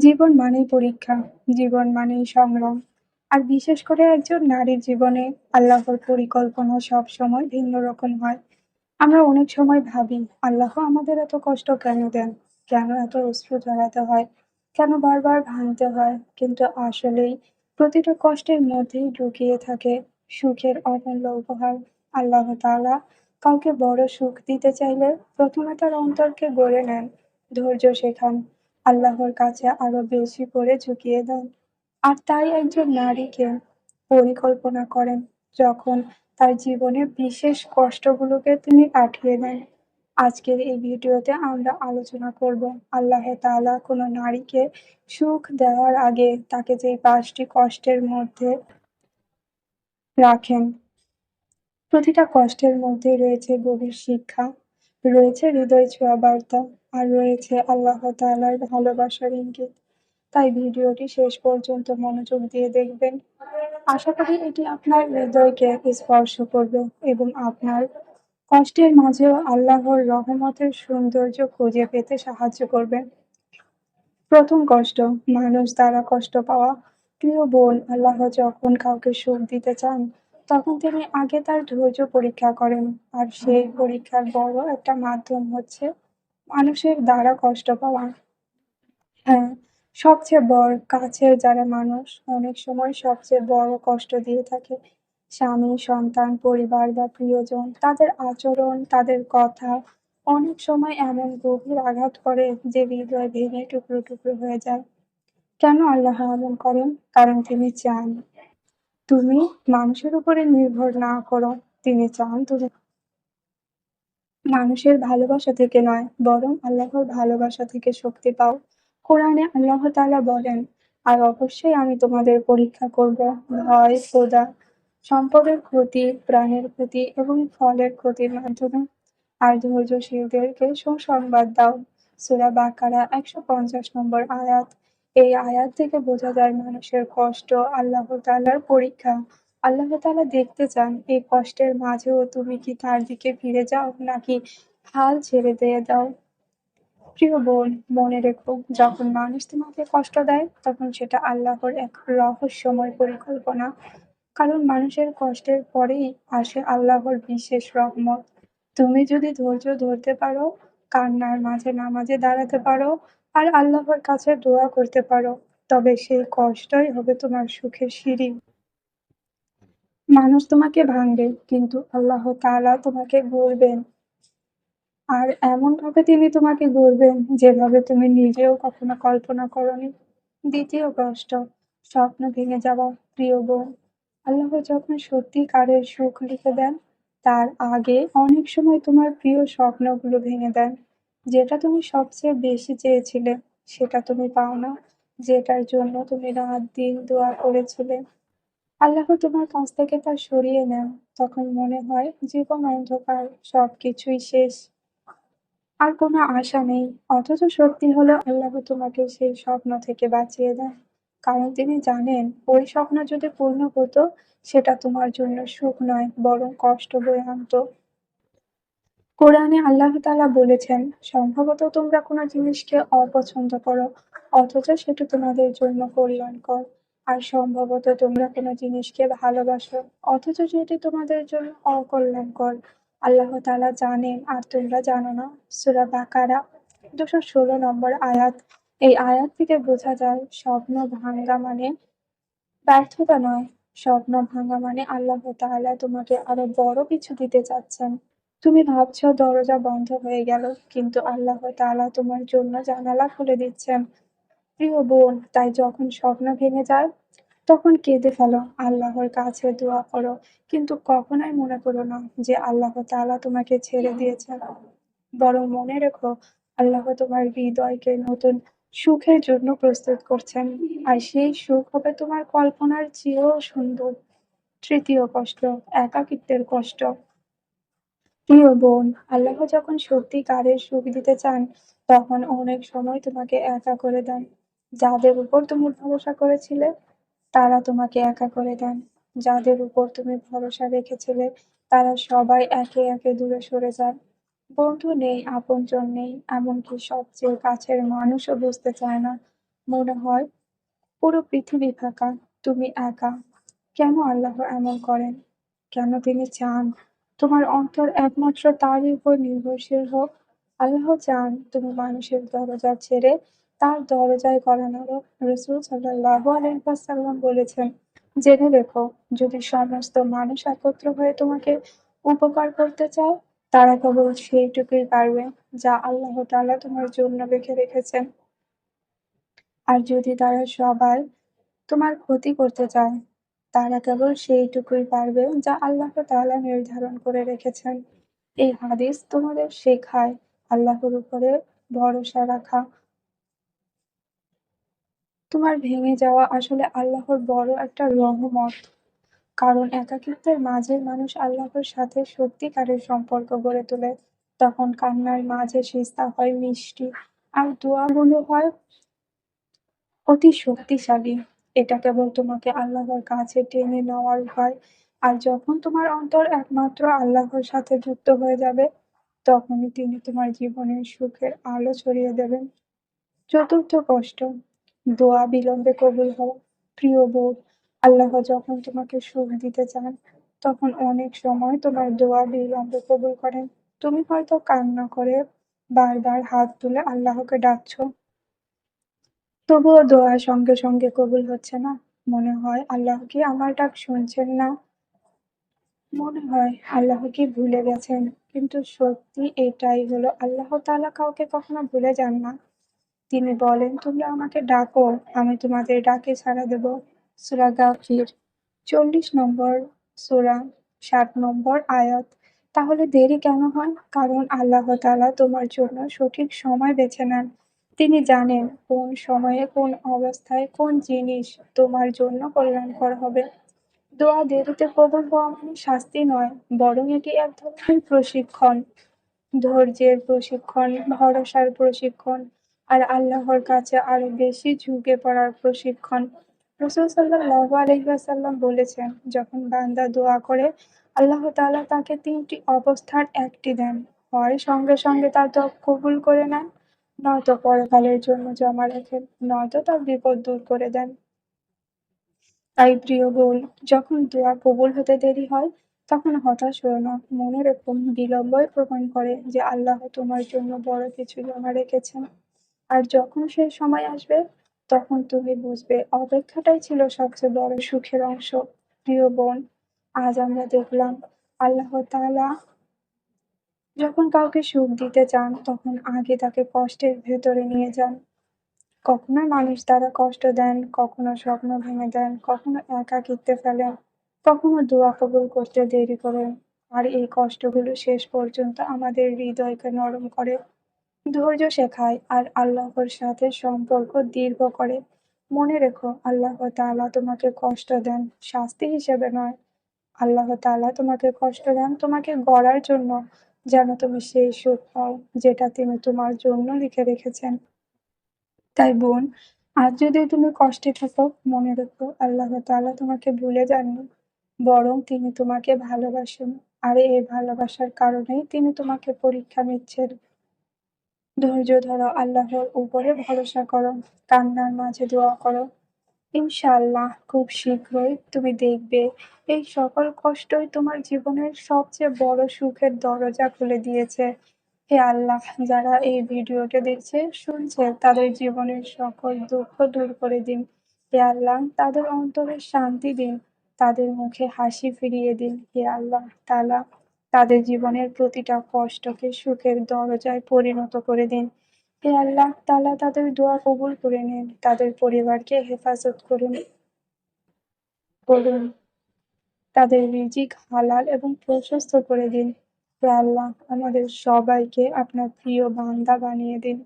জীবন মানেই পরীক্ষা, জীবন মানেই সংগ্রাম। আর বিশেষ করে একজন নারীর জীবনে আল্লাহর পরিকল্পনা সবসময় ভিন্ন রকম হয়। আমরা অনেক সময় ভাবি, আল্লাহ আমাদের এত কষ্ট কেন দেন? কেন এত অশ্রু ঝরাতে হয়? কেন বারবার ভাঙতে হয়? কিন্তু আসলেই প্রতিটা কষ্টের মধ্যেই ঢুকিয়ে থাকে সুখের অমূল্য উপহার। আল্লাহ তাআলা কাউকে বড় সুখ দিতে চাইলে প্রথমে তার অন্তরকে গড়ে নেন, ধৈর্য শেখান, আল্লাহর কাছে আরও বেশি করে ঝুঁকিয়ে দেন। আর তাই একজন নারীকে পরিকল্পনা করেন যখন তার জীবনের বিশেষ কষ্টগুলোকে তিনি কাটিয়ে দেন। আজকের এই ভিডিওতে আমরা আলোচনা করব আল্লাহ তাআলা কোনো নারীকে সুখ দেওয়ার আগে তাকে যেই পাঁচটি কষ্টের মধ্যে রাখেন। প্রতিটা কষ্টের মধ্যে রয়েছে গভীর শিক্ষা, রয়েছে হৃদয় ছোঁয়া বার্তা, আর রয়েছে আল্লাহ তাআলার ভালোবাসার ইঙ্গিত। তাই ভিডিওটি শেষ পর্যন্ত মনোযোগ দিয়ে দেখবেন। আশা করি এটি আপনার হৃদয়কে স্পর্শ করবে এবং আপনার কষ্টের মাঝেও আল্লাহর রহমতের সৌন্দর্য খুঁজে পেতে সাহায্য করবে। প্রথম কষ্ট, মানুষ দ্বারা কষ্ট পাওয়া। প্রিয় বোন, আল্লাহ যখন কাউকে সুখ দিতে চান, তখন তিনি আগে তার ধৈর্য পরীক্ষা করেন। আর সেই পরীক্ষার বড় একটা মাধ্যম হচ্ছে মানুষের দ্বারা কষ্ট পাওয়া। হ্যাঁ, সবচেয়ে বড় কাছের যারা মানুষ অনেক সময় সবচেয়ে বড় কষ্ট দিয়ে থাকে। স্বামী, সন্তান, পরিবার বা প্রিয়জন তাদের আচরণ, তাদের কথা অনেক সময় এমন গভীর আঘাত করে যে হৃদয় ভেঙে টুকরো টুকরো হয়ে যায়। কেন আল্লাহ এমন করেন? কারণ তিনি চান তুমি মানুষের উপরে নির্ভর না করো। তিনি চান তুমি মানুষের ভালোবাসা থেকে নয়, বরং আল্লাহর ভালোবাসা থেকে শক্তি পাও। কোরআনে আল্লাহ তালা বলেন, আর অবশ্যই আমি তোমাদের পরীক্ষা করব ভয়, ক্ষুধা, সম্পদের ক্ষতি, প্রাণের ক্ষতি এবং ফলের ক্ষতির মাধ্যমে। আর ধৈর্যশীলদেরকে সুসংবাদ দাও। সূরা বাকারা একশো পঞ্চাশ নম্বর আয়াত। এই আয়াত থেকে বোঝা যায় মানুষের কষ্ট আল্লাহ তাআলার পরীক্ষা। আল্লাহ তাআলা দেখতে চান এই কষ্টের মাঝেও তুমি কি তার দিকে ফিরে যাও নাকি হাল ছেড়ে দিয়ে দাও। প্রিয় বোন, মনে রেখো যখন মানুষ তোমাকে কষ্ট দেয় তখন সেটা আল্লাহর এক রহস্যময় পরিকল্পনা। কারণ মানুষের কষ্টের পরেই আসে আল্লাহর বিশেষ রহমত। তুমি যদি ধৈর্য ধরতে পারো, কান্নার মাঝে নামাজে দাঁড়াতে পারো আর আল্লাহর কাছে দোয়া করতে পারো, তবে সেই কষ্টই হবে তোমার সুখের সিঁড়ি। মানুষ তোমাকে ভাঙবে, কিন্তু আল্লাহ তাআলা তোমাকে গড়বেন। আর এমনভাবে তিনি তোমাকে গড়বেন যেভাবে তুমি নিজেও কখনো কল্পনা করোনি। দ্বিতীয় কষ্ট, স্বপ্ন ভেঙে যাওয়া। প্রিয় বোন, আল্লাহ যখন সত্যিকারের সুখ লিখে দেন, তার আগে অনেক সময় তোমার প্রিয় স্বপ্নগুলো ভেঙে দেন। যেটা তুমি সবচেয়ে বেশি চেয়েছিলে, সেটা তুমি পাও না। যেটার জন্য তুমি রাত দিন দোয়া করেছিলে। আল্লাহ তোমার কাছ থেকে তা সরিয়ে নেন। তখন মনে হয় জীবন অন্ধকার, সবকিছুই শেষ। আর কোনো আশা নেই। অথচ সত্যি হলো আল্লাহ তোমাকে সেই স্বপ্ন থেকে বাঁচিয়ে দেন। কারণ তিনি জানেন ওই স্বপ্ন যদি পূর্ণ হতো, সেটা তোমার জন্য সুখ নয় বরং কষ্ট বয়ে আনত। কোরআনে আল্লাহ তালা বলেছেন, সম্ভবত তোমরা কোনো জিনিসকে অপছন্দ করো, অথচ সেটা তোমাদের জন্য কল্যাণকর। আর সম্ভবত তোমরা কোনো জিনিসকে ভালোবাসো, অথচ সেটি তোমাদের জন্য অকল্যাণকর। আল্লাহ তাআলা জানেন আর তোমরা জানো না। সুরা বাকারা দুশো ষোলো নম্বর আয়াত। এই আয়াত থেকে বোঝা যায় স্বপ্ন ভাঙ্গা মানে ব্যর্থতা নয়, স্বপ্ন ভাঙ্গা মানে আল্লাহ তাআলা তোমাকে আরও বড় কিছু দিতে চাচ্ছেন। তুমি ভাবছ দরজা বন্ধ হয়ে গেল, কিন্তু আল্লাহ তাআলা তোমার জন্য জানালা খুলে দিচ্ছেন। প্রিয় বোন, তাই যখন স্বপ্ন ভেঙে যায় তখন কেঁদে ফেলো, আল্লাহর কাছে দোয়া করো, কিন্তু কখনোই মনে করো না যে আল্লাহ তাআলা তোমাকে ছেড়ে দিয়েছেন। বরং মনে রেখো আল্লাহ তোমার হৃদয়কে নতুন সুখের জন্য প্রস্তুত করছেন। আর সেই সুখ হবে তোমার কল্পনার চেয়েও সুন্দর। তৃতীয় কষ্ট, একাকিত্বের কষ্ট। প্রিয় বোন, আল্লাহ যখন সত্যিকারের সুখ দিতে চান, তখন অনেক সময় তোমাকে একা করে দেন। যাদের উপর তুমি ভরসা করেছিলে, তারা তোমাকে একা করে দেন। যাদের উপর তুমি ভরসা রেখেছিলে, তারা সবাই একে একে দূরে সরে যান। বন্ধু নেই, আপনজন নেই, এমনকি সবচেয়ে কাছের মানুষও বুঝতে চায় না। মনে হয় পুরো পৃথিবী ফাঁকা, তুমি একা। কেন আল্লাহ এমন করেন? কেন তিনি চান তোমার অন্তর একমাত্র তারই উপর নির্ভরশীল হোক? আল্লাহ চান তুমি মানুষের দরজা ছেড়ে তার দরজায় নাড়ো। রাসূল সাল্লাল্লাহু আলাইহি ওয়াসাল্লাম বলেছেন, জেনে রেখো, যদি সমস্ত মানুষ একত্র হয়ে তোমাকে উপকার করতে চায়, তারা কেবল সেইটুকুই পারবে যা আল্লাহ তাআলা তোমার জন্য রেখে রেখেছেন। আর যদি তারা সবাই তোমার ক্ষতি করতে চায়, তারা কেবল সেইটুকুই পারবে যা আল্লাহ তাআলা নির্ধারণ করে রেখেছেন। এই হাদিস তোমাদের শেখায় আল্লাহর উপরে ভরসা রাখা। তোমার ভেঙে যাওয়া আসলে আল্লাহর বড় একটা রহমত। কারণ একাকিত্বের মাঝে মানুষ আল্লাহর সাথে সত্যিকারের সম্পর্ক গড়ে তোলে। তখন কান্নার মাঝে সিজদা হয় মিষ্টি, আর দোয়াগুলো হয় অতি শক্তিশালী। এটা কেবল তোমাকে আল্লাহর কাছে টেনে নেওয়ার উপায়। আর যখন তোমার অন্তর একমাত্র আল্লাহর সাথে যুক্ত হয়ে যাবে, তখনই তিনি তোমার জীবনের সুখের আলো ছড়িয়ে দেবেন। চতুর্থ কষ্ট, দোয়া বিলম্বে কবুল হওয়া। প্রিয় বোধ আল্লাহ যখন তোমাকে সুখ দিতে চান, তখন অনেক সময় তোমার দোয়া বিলম্বে কবুল করেন। তুমি হয়তো কান্না করে বারবার হাত তুলে আল্লাহকে ডাকছো। তবুও দোয়া সঙ্গে সঙ্গে কবুল হচ্ছে না। মনে হয় আল্লাহ কি আমার ডাক শুনছেন না? মনে হয় আল্লাহ কি ভুলে গেছেন? কিন্তু সত্যি এটাই হলো আল্লাহ তাআলা কাউকে কখনো ভুলে যান না। তিনি বলেন, তোমরা আমাকে ডাকো, আমি তোমাদের ডাকে সাড়া দেব। সূরা গাফির, চল্লিশ নম্বর সুরা ষাট নম্বর আয়াত। তাহলে দেরি কেন হয়? কারণ আল্লাহ তাআলা তোমার জন্য সঠিক সময় বেছে নেন। তিনি জানেন কোন সময়ে, কোন অবস্থায়, কোন জিনিস তোমার জন্য কল্যাণকর হবে। দোয়া দেরিতে কবুল হওয়া মানে শাস্তি নয়, বরং এটি এক ধরনের প্রশিক্ষণ। ধৈর্যের প্রশিক্ষণ, ভরসার প্রশিক্ষণ, আর আল্লাহর কাছে আরও বেশি ঝুঁকে পড়ার প্রশিক্ষণ। রাসূল সাল্লাল্লাহু আলাইহি ওয়াসাল্লাম বলেছেন, যখন বান্দা দোয়া করে, আল্লাহ তাআলা তাকে তিনটি অবস্থার একটি দেন। হয় সঙ্গে সঙ্গে তার দোয়া কবুল করে নেন, নয়তো পরকালের জন্য জমা রাখেন, নয়তো তার বিপদ দূর করে দেন। তাই প্রিয় বোন, যখন দোয়া কবুল হতে দেরি হয়, তখন হতাশ হয়ে না। মনে রেখো, বিলম্বই প্রমাণ করে যে আল্লাহ তোমার জন্য বড় কিছু জমা রেখেছেন। আর যখন সেই সময় আসবে, তখন তুমি বুঝবে অপেক্ষাটাই ছিল সবচেয়ে বড় সুখের অংশ। প্রিয় বোন, আজ আমরা দেখলাম আল্লাহ তাআলা যখন কাউকে সুখ দিতে চান, তখন আগে তাকে কষ্টের ভেতরে নিয়ে যান। কখনো মানুষ দ্বারা কষ্ট দেন, কখনো স্বপ্ন ভেঙে দেন, কখনো একাকিত্বে ফেলেন, কখনো দোয়া কবুল করতে দেরি করেন। আর এই কষ্টগুলো শেষ পর্যন্ত আমাদের হৃদয়কে নরম করে, ধৈর্য শেখায়, আর আল্লাহর সাথে সম্পর্ক দীর্ঘ করে। মনে রেখো, আল্লাহ তাআলা তোমাকে কষ্ট দেন শাস্তি হিসেবে নয়। আল্লাহ তাআলা তোমাকে কষ্ট দেন তোমাকে গড়ার জন্য, যেন তুমি সেই সুখ পাও, যেটা তিনি তোমার জন্য লিখে রেখেছেন। তাই বোন, আজ যদি তুমি কষ্টে থাকো, মনে রেখো আল্লাহ তাআলা তোমাকে ভুলে যাননি, বরং তিনি তোমাকে ভালোবাসেন। আর এই ভালোবাসার কারণেই তিনি তোমাকে পরীক্ষা নিচ্ছেন। ধৈর্য ধরো, আল্লাহর উপরে ভরসা করো, কান্নার মাঝে দোয়া করো। ইনশাআল্লাহ খুব শীঘ্রই তুমি দেখবে এই সকল কষ্টই তোমার জীবনের সবচেয়ে বড় সুখের দরজা খুলে দিয়েছে। হে আল্লাহ, যারা এই ভিডিওটা দেখছে, শুনছে, তাদের জীবনের সকল দুঃখ দূর করে দিন। হে আল্লাহ, তাদের অন্তরে শান্তি দিন, তাদের মুখে হাসি ফিরিয়ে দিন। হে আল্লাহ তালা তাদের জীবনের প্রতিটা কষ্টকে সুখের দরজায় পরিণত করে দিন। হে আল্লাহ তালা তাদের দোয়া কবুল করে নিন, তাদের পরিবারকে হেফাজত করুন। করুন। তাদের রিজিক হালাল এবং প্রশস্ত করে দিন। হে আল্লাহ, আমাদের সবাইকে আপনার প্রিয় বান্দা বানিয়ে দিন।